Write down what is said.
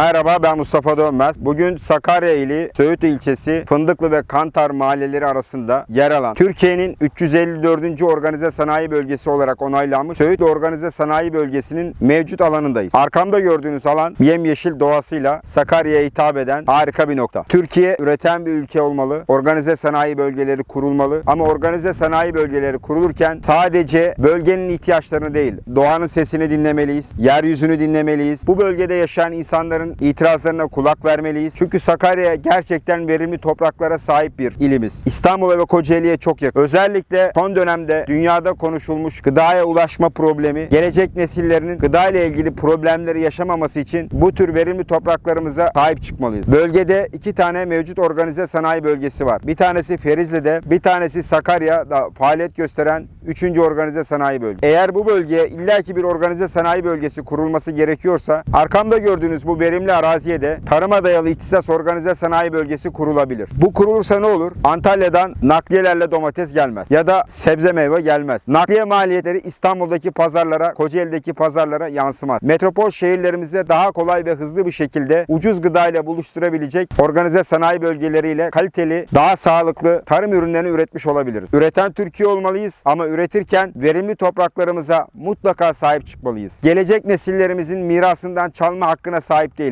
Merhaba ben Mustafa Dönmez. Bugün Sakarya ili Söğüt ilçesi Fındıklı ve Kantar mahalleleri arasında yer alan Türkiye'nin 354. Organize Sanayi Bölgesi olarak onaylanmış Söğüt Organize Sanayi Bölgesi'nin mevcut alanındayız. Arkamda gördüğünüz alan yemyeşil doğasıyla Sakarya'ya hitap eden harika bir nokta. Türkiye üreten bir ülke olmalı. Organize sanayi bölgeleri kurulmalı. Ama organize sanayi bölgeleri kurulurken sadece bölgenin ihtiyaçlarını değil, doğanın sesini dinlemeliyiz, yeryüzünü dinlemeliyiz. Bu bölgede yaşayan insanların itirazlarına kulak vermeliyiz. Çünkü Sakarya gerçekten verimli topraklara sahip bir ilimiz. İstanbul'a ve Kocaeli'ye çok yakın. Özellikle son dönemde dünyada konuşulmuş gıdaya ulaşma problemi, gelecek nesillerinin gıda ile ilgili problemleri yaşamaması için bu tür verimli topraklarımıza sahip çıkmalıyız. Bölgede iki tane mevcut organize sanayi bölgesi var. Bir tanesi Ferizli'de, bir tanesi Sakarya'da faaliyet gösteren 3. organize sanayi bölgesi. Eğer bu bölgeye illaki bir organize sanayi bölgesi kurulması gerekiyorsa arkamda gördüğünüz bu verimli araziye de tarıma dayalı ihtisas organize sanayi bölgesi kurulabilir. Bu kurulursa ne olur? Antalya'dan nakliyelerle domates gelmez ya da sebze meyve gelmez. Nakliye maliyetleri İstanbul'daki pazarlara, Kocaeli'deki pazarlara yansımaz. Metropol şehirlerimizde daha kolay ve hızlı bir şekilde ucuz gıda ile buluşturabilecek organize sanayi bölgeleriyle kaliteli, daha sağlıklı tarım ürünlerini üretmiş olabiliriz. Üreten Türkiye olmalıyız ama üretirken verimli topraklarımıza mutlaka sahip çıkmalıyız. Gelecek nesillerimizin mirasından çalma hakkına sahip değiliz.